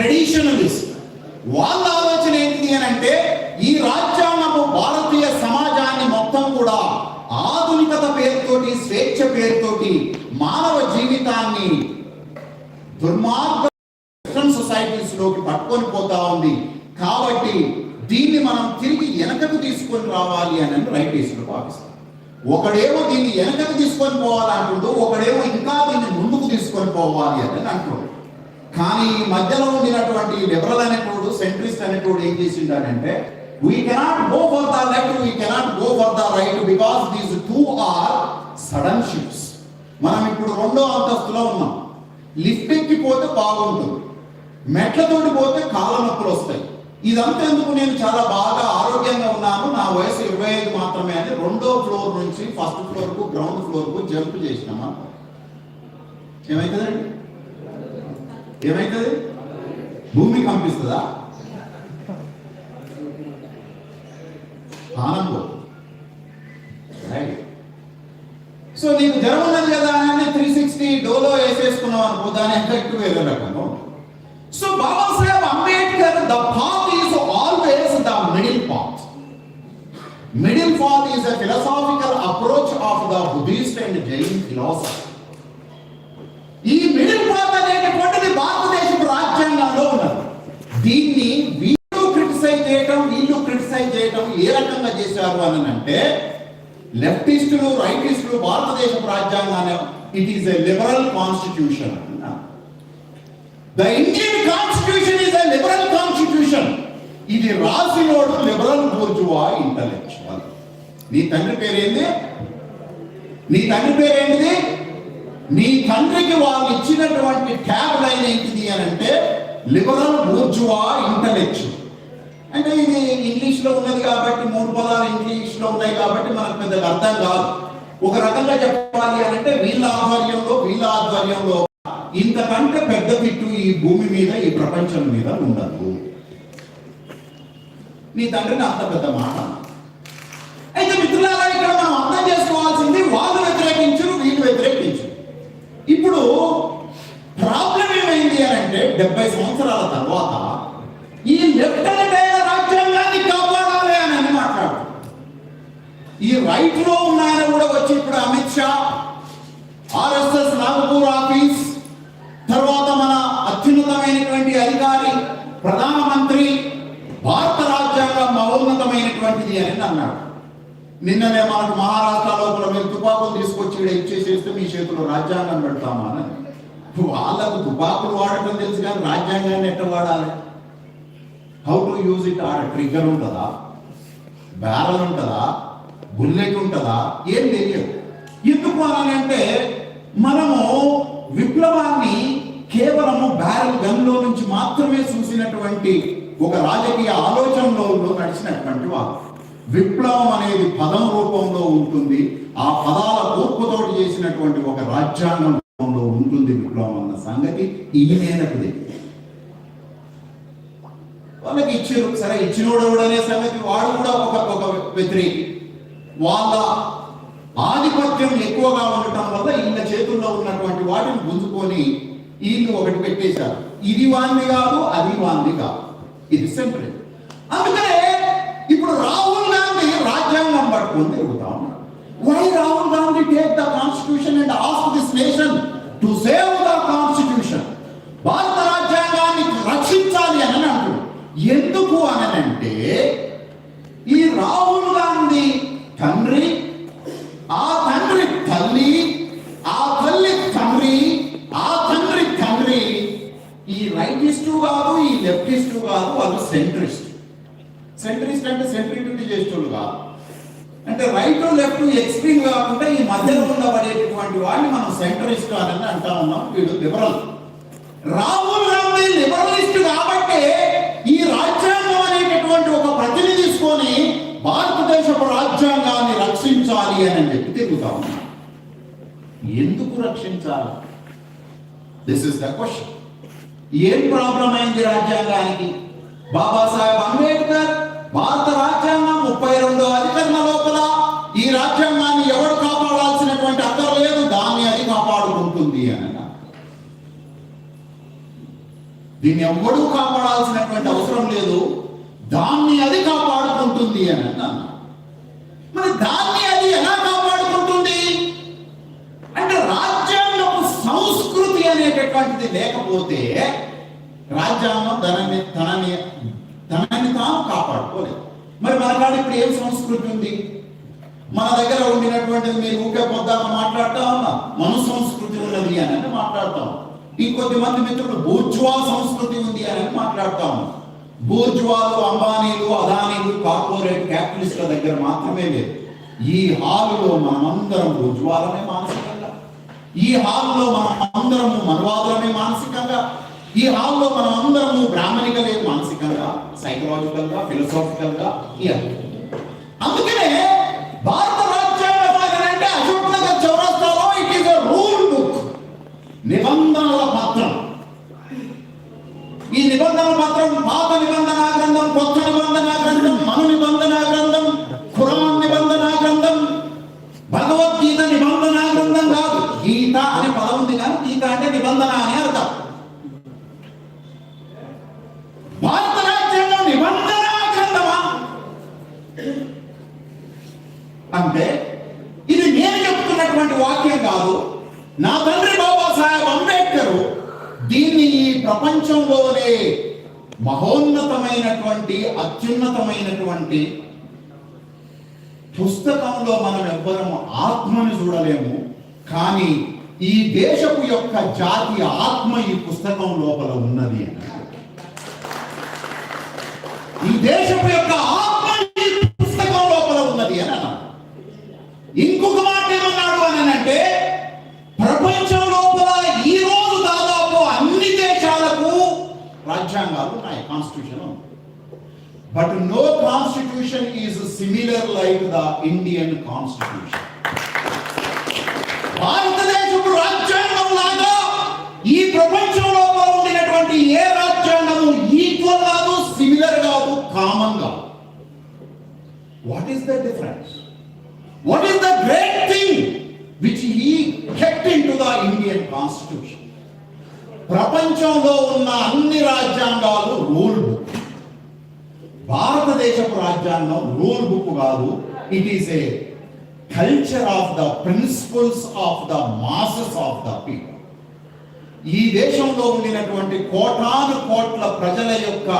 ట్రెడిషనలిస్ట్ వాళ్ళ ఆలోచన ఏంటి అని అంటే ఈ రాజ్యాంగము భారతీయ సమాజాన్ని మొత్తం కూడా ఆధునికత పేరుతోటి స్వేచ్ఛ పేరుతోటి మానవ జీవితాన్ని దుర్మార్గ సొసైటీస్లోకి పట్టుకొని పోతా ఉంది. కాబట్టి దీన్ని మనం తిరిగి వెనకకు తీసుకొని రావాలి అని రైటీసులు భావిస్తారు ఒకడేమో దీన్ని వెనకకు తీసుకొని పోవాలంటుండు ఒకడేమో ఇంకా దీన్ని ముందుకు తీసుకొని పోవాలి అని అంటున్నాడు. కానీ ఈ మధ్యలో ఉండినటువంటి లిబరల్ అనేటోడు సెంట్రిస్ట్ అనేటోడు ఏం చేసిండారంటే we cannot go for the left we cannot go for the right because these two are sudden ships మనం ఇప్పుడు రెండో అంతస్తులో ఉన్నాం. లిఫ్ట్ ఎక్కిపోతే బాగుంటుంది. మెట్లతోటి పోతే కాళ్ళ నొప్పులు వస్తాయి. ఇదంతా ఎందుకు నేను చాలా బాగా ఆరోగ్యంగా ఉన్నాను? నా వయసు ఇరవై ఐదు మాత్రమే అని రెండో ఫ్లోర్ నుంచి ఫస్ట్ ఫ్లోర్కు గ్రౌండ్ ఫ్లోర్కు జంప్ చేసినామా ఏమైతుందండి? ఏమైతుంది? భూమి కంపిస్తుందా? ఆనందం రైట్ సో నీకు జ్వరం ఉన్నది కదా అని త్రీ సిక్స్టీ డోలో వేసేసుకున్నావు అనుకో దాని ఎఫెక్ట్ వేరే రకంగా so Babasaheb Ambedkar the path is always the middle path middle path is a philosophical approach of the Buddhist and Jain philosophy ఈ మిడిల్ పాత్ అనేటటువంటిది భారతదేశపు రాజ్యాంగంలో ఉన్నది దీన్ని వీళ్ళు క్రిటిసైజ్ చేయటం వీళ్ళు క్రిటిసైజ్ చేయటం ఏ రకంగా చేశారు అని అంటే లెఫ్టిస్టులు రైటిస్టులు భారతదేశపు రాజ్యాంగాన్ని it is a liberal constitution the Indian constitution is a liberal constitution ఇది రాసినోడు లిబరల్ బూర్జువా ఇంటలెక్చువల్ నీ తండ్రి పేరేంది? నీ తండ్రి పేరేంటిది? నీ తండ్రికి వాళ్ళు ఇచ్చినటువంటి ట్యాబ్ లైన్ ఏంటిది అని అంటే లిబరల్ బూర్జువా ఇంటలెక్చువల్ అంటే ఇది ఇంగ్లీష్లో ఉన్నది కాబట్టి మూడు పదాలు ఇంగ్లీష్లో ఉన్నాయి కాబట్టి మనకు పెద్దగా అర్థం కాదు. ఒక రకంగా చెప్పాలి అని అంటే వీళ్ళ ఆధ్వర్యంలో వీళ్ళ ఆధ్వర్యంలో ఇంతకంటే పెద్ద తిట్టు ఈ భూమి మీద ఈ ప్రపంచం మీద ఉండదు. నీ తండ్రిని అంత పెద్ద మాట. అయితే మిత్రులారా ఇక్కడ మనం అర్థం చేసుకోవాల్సింది వాళ్ళు వ్యతిరేకించరు వీళ్ళు వ్యతిరేకించరు. ఇప్పుడు ప్రాబ్లం ఏమైంది అని అంటే డెబ్బై సంవత్సరాల తర్వాత ఈ లెఫ్ట్ అయిన రాజ్యాంగాన్ని కాపాడాలి అని అని మాట్లాడు ఈ రైట్లో ఉన్న ఆయన కూడా వచ్చి ఇప్పుడు అమిత్ షా ఆర్ఎస్ఎస్ నాగపూర్ ఆఫీస్ తర్వాత మన అత్యున్నతమైనటువంటి అధికారి ప్రధానమంత్రి భారత రాజ్యాంగం మహోన్నతమైనటువంటిది అని అన్నాడు నిన్ననే మనకు మహారాష్ట్రలో లోపల మీరు తుపాకులు తీసుకొచ్చి ఇక్కడ ఇచ్చేసేస్తే మీ చేతిలో రాజ్యాంగం పెడతామా అని వాళ్ళకు తుపాకులు వాడటం తెలుసు కానీ రాజ్యాంగాన్ని ఎట్ట వాడాలి? హౌ టు యూజ్ ఇట్ ఆడ ట్రిగ్గర్ ఉంటుందా? బ్యారల్ ఉంటుందా? బుల్లెట్ ఉంటుందా ఏం తెలియదు. ఎందుకు అని అంటే మనము విప్లవాన్ని కేవలము బ్యారల్ గన్లో నుంచి మాత్రమే చూసినటువంటి ఒక రాజకీయ ఆలోచనలో నడిచినటువంటి వారు. విప్లవం అనేది పదం రూపంలో ఉంటుంది. ఆ పదాల కూర్పుతోటి చేసినటువంటి ఒక రాజ్యాంగం రూపంలో ఉంటుంది విప్లవం అన్న సంగతి ఈయనకు తెలియదు. వాళ్ళకి ఇచ్చారు. సరే ఇచ్చినోడు అనే సంగతి. వాడు కూడా ఒక ఒక వ్యతిరేకి. వాళ్ళ ఆధిపత్యం ఎక్కువగా ఉండటం వల్ల ఈయన చేతుల్లో ఉన్నటువంటి వాటిని గుంజుకొని ఈయన్ని ఒకటి పెట్టేశారు. ఇది వాంది కాదు అది వాంది కాదు. ఇది సింపుల్. అందుకనే ఇప్పుడు రాహుల్ గాంధీ రాజ్యాంగం పట్టుకొని తిరుగుతా ఉన్నాడు why Rahul Gandhi take the constitution and of this nation to save the constitution భారత రాజ్యాంగాన్ని రక్షించాలి అని అంటున్నాడు ఎందుకు అనంటే ఈ రాహుల్ గాంధీ తండ్రి ఆ తండ్రి తల్లి ఆ తల్లి తండ్రి ఆ తండ్రి తండ్రి ఈ రైటిస్టు కాదు ఈ లెఫ్టిస్టు కాదు వాళ్ళు సెంట్రిస్ట్ సెంట్రిస్ట్ అంటే సెంట్రిటీ చేసేటోళ్ళు కాదు అంటే రైట్ లెఫ్ట్ ఎక్స్ట్రీమ్ కాకుండా ఈ మధ్యలో ఉండబడేటటువంటి వాడిని మనం సెంట్రిస్ట్ అని అంటా ఉన్నాం వీడు లిబరల్ రాహుల్ గాంధీ లిబరలిస్ట్ కాబట్టే ఈ రాజ్యాంగం అనేటటువంటి ఒక ప్రతిని తీసుకొని భారతదేశపు రాజ్యాంగాన్ని రక్షించాలి అని చెప్పి తిరుగుతా ఉన్నాడు ఎందుకు రక్షించాలి. దిస్ ఇస్ ద క్వశ్చన్ ఏం ప్రాబ్లం అయింది రాజ్యాంగానికి? బాబాసాహెబ్ అంబేద్కర్ భారత రాజ్యాంగం ముప్పై రెండో అధికరణ లోపల ఈ రాజ్యాంగాన్ని ఎవరు కాపాడాల్సినటువంటి అక్కర లేదు దాన్ని అది కాపాడుకుంటుంది అని దీన్ని ఎవ్వడూ కాపాడాల్సినటువంటి అవసరం లేదు దాన్ని అది కాపాడుకుంటుంది అని అన్నాను అనేటటువంటిది లేకపోతే రాజ్యాంగం తనని తనని తనని తాను కాపాడుకోలేదు. మరి మన కాడ ఇప్పుడు ఏం సంస్కృతి ఉంది? మన దగ్గర ఉండినటువంటిది మీరు ఊకే పొద్దాక మాట్లాడతా ఉన్నా? మను సంస్కృతి ఉన్నది అని అంటే మాట్లాడతాం. ఇంకొద్ది మంది మిత్రులు బూర్జువా సంస్కృతి ఉంది అని అని మాట్లాడతాము బూర్జువాలు అంబానీలు అదానీలు కార్పొరేట్ క్యాపిటలిస్ట్ల దగ్గర మాత్రమే లేదు. ఈ హాలులో మనమందరం బూర్జువాలమే మానసిక ఈ హాల్లో మనం అందరము మనవాదులమే మానసికంగా ఈ హాల్లో మనం అందరము బ్రాహ్మణికలే మానసికంగా సైకలాజికల్గా ఫిలసాఫికల్గా అందుకనే భారత రాజ్యాంగం అంటే అశోక్ చౌరస్తాలో ఇట్ ఈస్ రూల్ బుక్. నిబంధనల పత్రం. ఈ నిబంధనల పత్రం పాత నిబంధన గ్రంథం కొత్త అని అర్థం భారత రాజ్యాంగం నిబంధన గ్రంథమా? అంటే ఇది నేను చెప్తున్నటువంటి వాక్యం కాదు. నా తండ్రి బాబాసాహెబ్ అంబేద్కర్ దీన్ని ఈ ప్రపంచంలోనే మహోన్నతమైనటువంటి అత్యున్నతమైనటువంటి పుస్తకంలో మనం ఎవ్వరము ఆత్మని చూడలేము. కానీ ఈ దేశపు యొక్క జాతి ఆత్మ ఈ పుస్తకం లోపల ఉన్నది అని. ఈ దేశపు యొక్క ఆత్మ ఈ పుస్తకం లోపల ఉన్నది అని అన్నాడు ఇంకొక మాట ఏమన్నాడు అని అంటే ప్రపంచం లోపల ఈ రోజు దాదాపు అన్ని దేశాలకు రాజ్యాంగాలు ఉన్నాయి కాన్స్టిట్యూషన్ ఉంది. But no constitution is similar like the Indian constitution what is the difference what is the great thing which he kept into the Indian constitution ప్రపంచంలో ఉన్న అన్ని రాజ్యాంగాలు రూల్ బుక్ భారతదేశపు రాజ్యాంగం రూల్ బుక్ కాదు. It is a culture of the principles of the masses of the people ఈ దేశంలో ఉండినటువంటి కోటాను కోట్ల ప్రజల యొక్క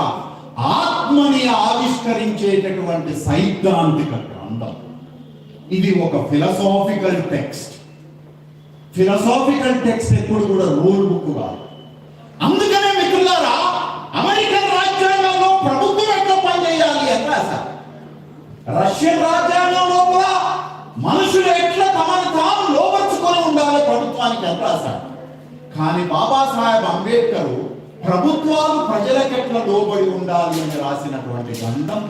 ఆత్మని ఆవిష్కరించేటటువంటి సైద్ధాంతిక గ్రంథం. ఇది ఒక ఫిలసాఫికల్ టెక్స్ట్ ఫిలసాఫికల్ టెక్స్ట్ ఎప్పుడు కూడా రూల్ బుక్ కాదు. అందుకనే మిత్రులారా అమెరికన్ రాజ్యాంగంలో ప్రభుత్వం ఎట్లా పనిచేయాలి అని రాశారు రష్యన్ రాజ్యాంగంలో కూడా మనుషులు ఎట్లా తమను తాము లోపరుచుకొని ఉండాలి ప్రభుత్వానికి అని రాశారు కానీ బాబాసాహెబ్ అంబేద్కర్ ప్రభుత్వాలు ప్రజలకు ఎట్లా లోబడి ఉండాలి అని రాసినటువంటి గ్రంథం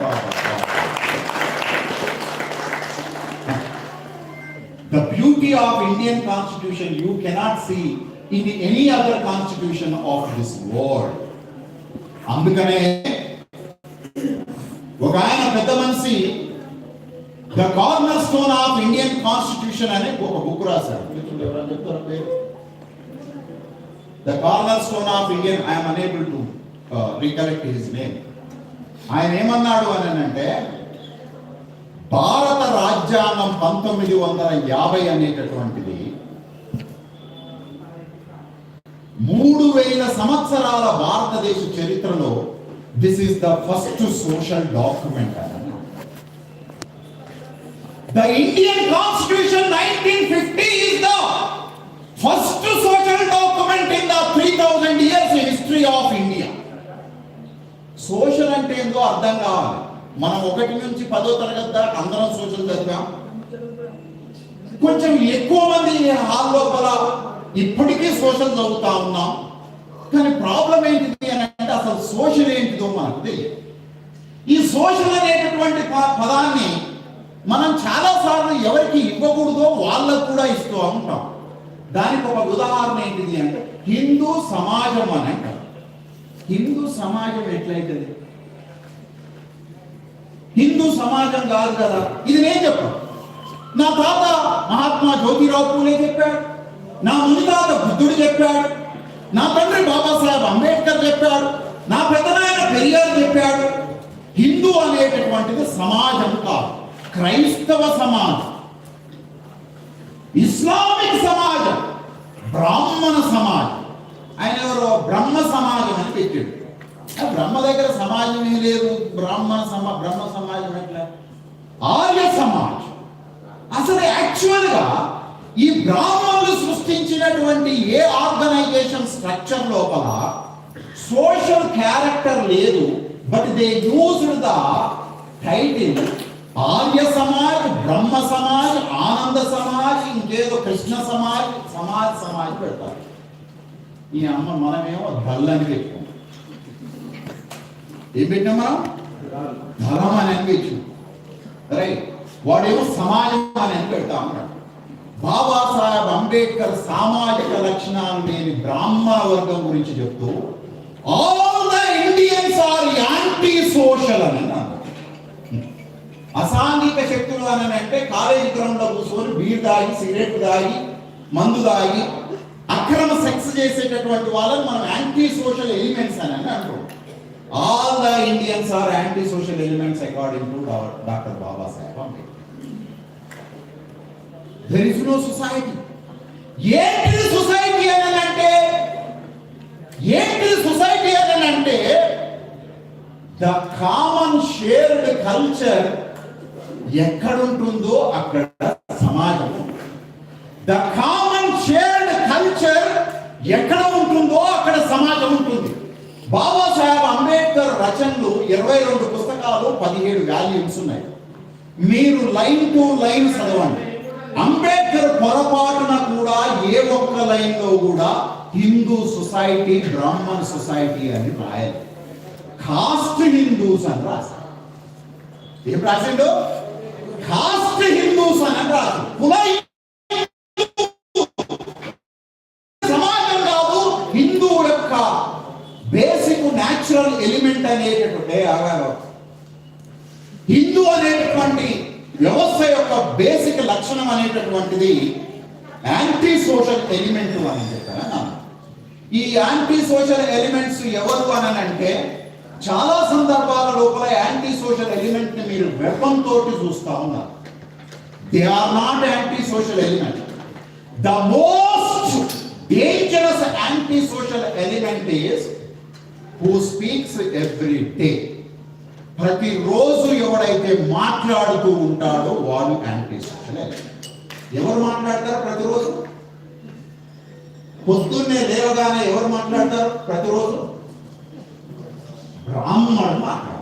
the beauty of Indian constitution you cannot cannot in any other constitution of this world అందుకనే ఒక ఆయన పెద్ద మనిషి the corner stone of Indian constitution అనే ఒక బుక్ రాశారు ఎవరైనా చెప్తారా పేరు? The corner stone of Indian I'm unable to recollect his name ఆయన ఏమన్నాడు అని అంటే భారత రాజ్యాంగం పంతొమ్మిది వందల యాభై అనేటటువంటిది మూడు వేల సంవత్సరాల భారతదేశ చరిత్రలో this is the first social document the Indian constitution nineteen fifty first social document in the three thousand years history of India social అంటే ఏందో అర్థం కావాలి. మనం ఒకటి నుంచి పదో తరగతి దాకా అందరం సోషల్ చదివాం. కొంచెం ఎక్కువ మంది హాల్ లోపల ఇప్పటికీ సోషల్ చదువుతా ఉన్నాం. కానీ ప్రాబ్లం ఏంటిది అని అంటే అసలు సోషల్ ఏంటిదో మనకు తెలియదు. ఈ సోషల్ అనేటటువంటి ప- పదాన్ని మనం చాలా సార్లు ఎవరికి ఇవ్వకూడదో వాళ్ళకు కూడా ఇస్తూ ఉంటాం. దానికి ఒక ఉదాహరణ ఏంటిది అంటే హిందూ సమాజం అని అంటారు. హిందూ సమాజం ఎట్లయితుంది? హిందూ సమాజం కాదు కదా? ఇది నేను చెప్పాను. నా తాత మహాత్మా జ్యోతిరావు పూలే చెప్పాడు. నా మునితాత బుద్ధుడు చెప్పాడు. నా తండ్రి బాబాసాహెబ్ అంబేద్కర్ చెప్పాడు. నా పెద్దనాయన పెరియార్ చెప్పాడు. హిందూ అనేటటువంటిది సమాజం కాదు. క్రైస్తవ సమాజం. ఇస్లామిక్ సమాజం బ్రాహ్మణ సమాజం ఆయన ఎవరో బ్రహ్మ పెట్టాడు. బ్రహ్మ దగ్గర సమాజమే లేదు. బ్రాహ్మణ సమా బ్రహ్మ సమాజం ఎట్లా? ఆర్య సమాజం. అసలు యాక్చువల్గా ఈ బ్రాహ్మణులు సృష్టించినటువంటి ఏ ఆర్గనైజేషన్ స్ట్రక్చర్ లోపల సోషల్ క్యారెక్టర్ లేదు but they used the title Arya Samaj Brahmo Samaj Ananda Samaj ఇంకేదో కృష్ణ సమాజ్ సమాజ్ సమాజ్ పెడతారు. ఈ అమ్మ మనమేమో దళ్ళని పెట్టుకుంటాం. ఏం పెట్టినాం మనం ధర్మం అని అనిపించు రైట్ వాడేమో సమాజం అని అని పెడతా ఉన్నాడు. బాబాసాహెబ్ అంబేద్కర్ సామాజిక లక్షణాలు లేని బ్రాహ్మణ వర్గం గురించి చెప్తూ all the Indians are anti social అని అన్నాడు. అసాంఘిక శక్తులు అని అంటే కాలేజీ గ్రౌండ్లో కూర్చొని బీర్ తాగి సిగరెట్ దాగి మందు తాగి అక్రమ సెక్స్ చేసేటటువంటి వాళ్ళని మనం యాంటీ సోషల్ ఎలిమెంట్స్ అని అని అంటాం. All the Indians are anti social elements according to doctor Babasaheb Ambedkar is no society ఏంటిది సొసైటీ అని అంటే ఏంటిది సొసైటీ అని అంటే ద కామన్ షేర్డ్ కల్చర్ ఎక్కడుంటుందో అక్కడ సమాజం. ద కామన్ షేర్డ్ కల్చర్ ఎక్కడ ఉంటుందో అక్కడ సమాజం ఉంటుంది. బాబాసాహెబ్ అంబేద్కర్ రచనలు ఇరవై రెండు పుస్తకాలు పదిహేడు వాల్యూమ్స్ ఉన్నాయి. మీరు లైన్ టు లైన్ చదవండి. అంబేద్కర్ పొరపాటున కూడా ఏ ఒక్క లైన్లో కూడా హిందూ సొసైటీ బ్రాహ్మణ్ సొసైటీ అని రాయాలి కాస్ట్ హిందూస్ అని రాశారు. ఏం రాసిండు? కాస్ట్ హిందూస్ అని రాదు కుల సమాజం కాదు హిందూ యొక్క బేసిక్ న్యాచురల్ ఎలిమెంట్ అనేటటువంటి ఆగారు హిందూ అనేటటువంటి వ్యవస్థ యొక్క బేసిక్ లక్షణం అనేటటువంటిది యాంటీ సోషల్ ఎలిమెంట్ అని చెప్పాను ఈ యాంటీ సోషల్ ఎలిమెంట్స్ ఎవరు అని అంటే చాలా సందర్భాల లోపల యాంటీ సోషల్ ఎలిమెంట్ని మీరు వెపన్ తోటి చూస్తా ఉన్నారు. They are not anti social element. The most dangerous anti social element is who speaks every day ప్రతిరోజు ఎవడైతే మాట్లాడుతూ ఉంటాడో వాడు యాంటీ ఎవరు మాట్లాడతారు ప్రతిరోజు? పొద్దున్నే లేవగానే ఎవరు మాట్లాడతారు ప్రతిరోజు? బ్రాహ్మణుడు మాట్లాడతారు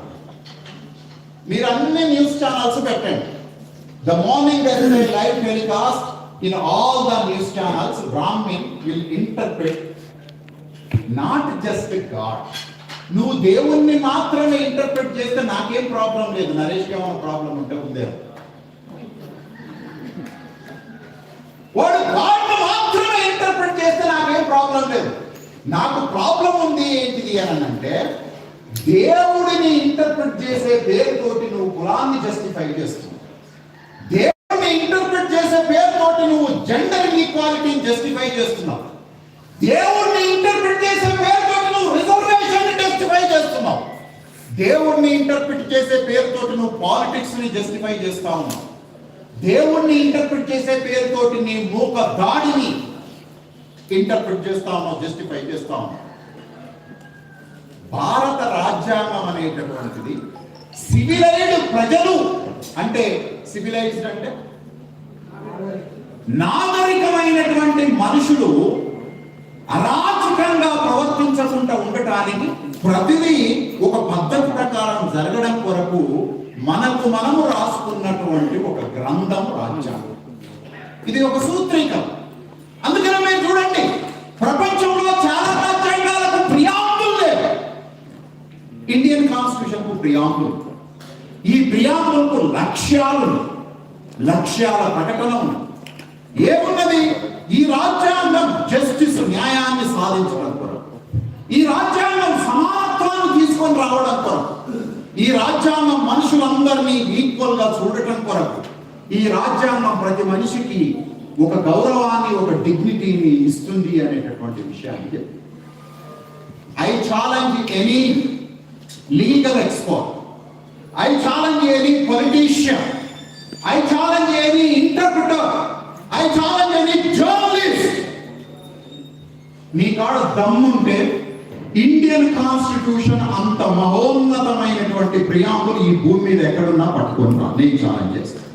మీరు అన్ని న్యూస్ ఛానల్స్ పెట్టండి. The morning live telecast in all the news channels Brahmin will interpret not just god నువ్వు దేవుణ్ణి మాత్రమే ఇంటర్ప్రిట్ చేస్తే నాకేం ప్రాబ్లం లేదు. నరేష్కి ఏమైనా ప్రాబ్లం ఉంటే ఉందేమో వాడు గాడ్ని మాత్రమే ఇంటర్ప్రిట్ చేస్తే నాకేం ప్రాబ్లం లేదు. నాకు ప్రాబ్లం ఉంది ఏంటిది అని అంటే దేవుడిని ఇంటర్ప్రిట్ చేసే పేరుతోటి నువ్వు కులాన్ని జస్టిఫై చేస్తున్నావు. దేవుడిని ఇంటర్ప్రిట్ చేసే పేరుతోటి నువ్వు జెండర్ ఈక్వాలిటీని జస్టిఫై చేస్తున్నావు. దేవుడిని ఇంటర్ప్రిట్ చేసే పేరుతోటి నువ్వు రిజర్వేషన్ జస్టిఫై చేస్తున్నావు దేవుణ్ణి ఇంటర్ప్రిట్ చేసే పేరుతోటి నువ్వు పాలిటిక్స్ని జస్టిఫై చేస్తా ఉన్నావు. దేవుణ్ణి ఇంటర్ప్రిట్ చేసే పేరుతోటి నీ మూక దాడిని ఇంటర్ప్రిట్ చేస్తా ఉన్నావు జస్టిఫై చేస్తా ఉన్నావు. భారత రాజ్యాంగం అనేటటువంటిది సివిలైజ్డ్ ప్రజలు అంటే సివిలైజ్డ్ అంటే నాగరికమైనటువంటి మనుషులు అరాచకంగా ప్రవర్తించకుండా ఉండటానికి ప్రతిదీ ఒక పద్ధతి ప్రకారం జరగడం కొరకు మనకు మనము రాసుకున్నటువంటి ఒక గ్రంథం రాజ్యాంగం ఇది ఒక సూత్రీకం అందుకని మీరు చూడండి ప్రపంచంలో చాలా రాజ్యాంగాలకు ప్రియాంబుల్ లేదు ఇండియన్ కాన్స్టిట్యూషన్కు ప్రియాంబుల్ ఈ ప్రియాంబుల్కు లక్ష్యాలు లక్ష్యాల ప్రకటన ఏమున్నది? ఈ రాజ్యాంగం జస్టిస్ న్యాయాన్ని సాధించడం కొరకు. ఈ రాజ్యాంగం కలవడం కొరకు. ఈ రాజ్యాంగం మనుషులందరినీ ఈక్వల్గా చూడటం కొరకు. ఈ రాజ్యాంగం ప్రతి మనిషికి ఒక గౌరవాన్ని ఒక డిగ్నిటీని ఇస్తుంది అనేటటువంటి విషయాన్ని I challenge any legal expert. I challenge any politician. I challenge any interpreter. I challenge any journalist. నీ కాడ దమ్ముంటే ఇండియన్ కాన్స్టిట్యూషన్ అంత మహోన్నతమైనటువంటి ప్రియాంబులు ఈ భూమి మీద ఎక్కడున్నా పట్టుకొని నేను ఛాలెంజ్ చేస్తాను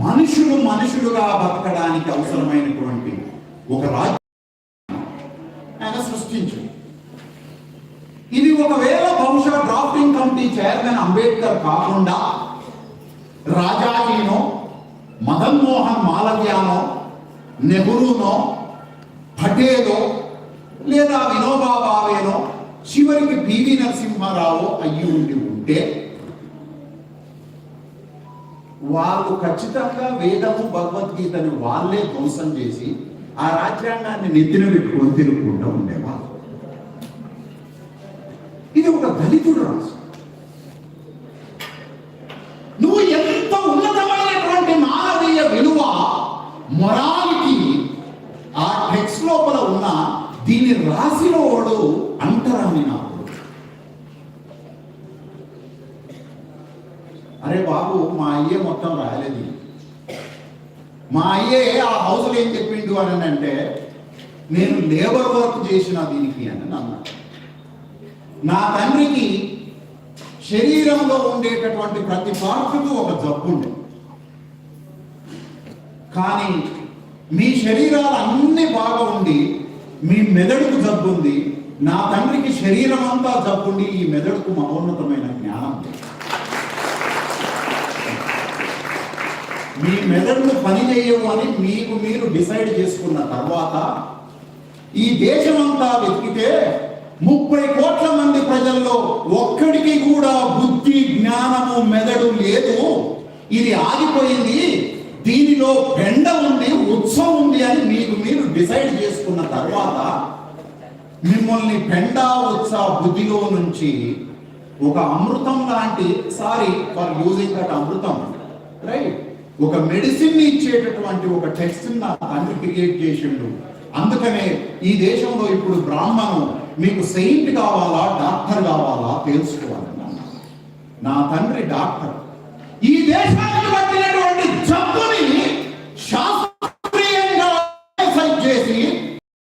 మనుషులు మనుషులుగా బతకడానికి అవసరమైనటువంటి ఒక రాజ్యం అంబేద్కర్ కాకుండా రాజాజీనో మదన్ మోహన్ మాలవ్యానో నెహ్రూనో పటేలో లేదా వినోబా భావేనో చివరికి పివి నరసింహారావు అయ్యి ఉండి ఉంటే వాళ్ళు ఖచ్చితంగా వేదము భగవద్గీతని వాళ్ళే ధ్వంసం చేసి ఆ రాజ్యాంగాన్ని నెత్తిన పెట్టుకొని తిరుగుకుంటూ ఉండేవాళ్ళు. ఇది ఒక దళితుడు రాసు నువ్వు ఎంత ఉన్నతమైనటువంటి మానవీయ విలువ మొరాలిటీ ఆ టెక్స్ట్ లోపల ఉన్న దీన్ని రాసిన వాడు అంటరాని నాకు. అరే బాబు మా అయ్యే మొత్తం రాయలేదు మా అయ్యే ఆ హౌస్లో ఏం చెప్పిండు అని అంటే నేను లేబర్ వర్క్ చేసిన దీనికి అని అన్నాడు. నా తండ్రికి శరీరంలో ఉండేటటువంటి ప్రతి పార్ట్కు ఒక జబ్బు ఉంది కానీ మీ శరీరాలు అన్ని బాగా ఉండి మీ మెదడుకు జబ్బుంది నా తండ్రికి శరీరం అంతా జబ్బుండి ఈ మెదడుకు మహోన్నతమైన జ్ఞానం మీ మెదడును పని చేయమని అని మీకు మీరు డిసైడ్ చేసుకున్న తర్వాత ఈ దేశమంతా వెతికితే ముప్పై కోట్ల మంది ప్రజల్లో ఒక్కడికి కూడా బుద్ధి జ్ఞానము మెదడు లేదు. ఇది ఆగిపోయింది. దీనిలో పెండ ఉంది ఉత్సవం ఉంది అని మీకు మీరు డిసైడ్ చేసుకున్న తర్వాత మిమ్మల్ని పెండ ఉత్సవ బుద్ధిలో నుంచి ఒక అమృతం లాంటి sorry for using that Amrutham right? ఒక మెడిసిన్ ఇచ్చేటటువంటి ఒక టెక్స్ట్ నా తండ్రి క్రియేట్ చేసిండు. అందుకనే ఈ దేశంలో ఇప్పుడు బ్రాహ్మణం మీకు సెయింట్ కావాలా డాక్టర్ కావాలా తెలుసుకోవాలి. నా తండ్రి డాక్టర్. ఈ దేశానికి పట్టినటువంటి జబ్బుని శాస్త్రీయంగా సైట్ చేసి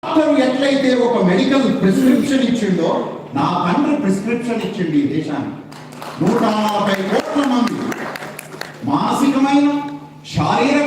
డాక్టర్ ఎట్లయితే ఒక మెడికల్ ప్రిస్క్రిప్షన్ ఇచ్చిండో నా తండ్రి ప్రిస్క్రిప్షన్ ఇచ్చిండు ఈ దేశానికి. నూట నలభై కోట్ల మంది. మానసికమైన శారీరక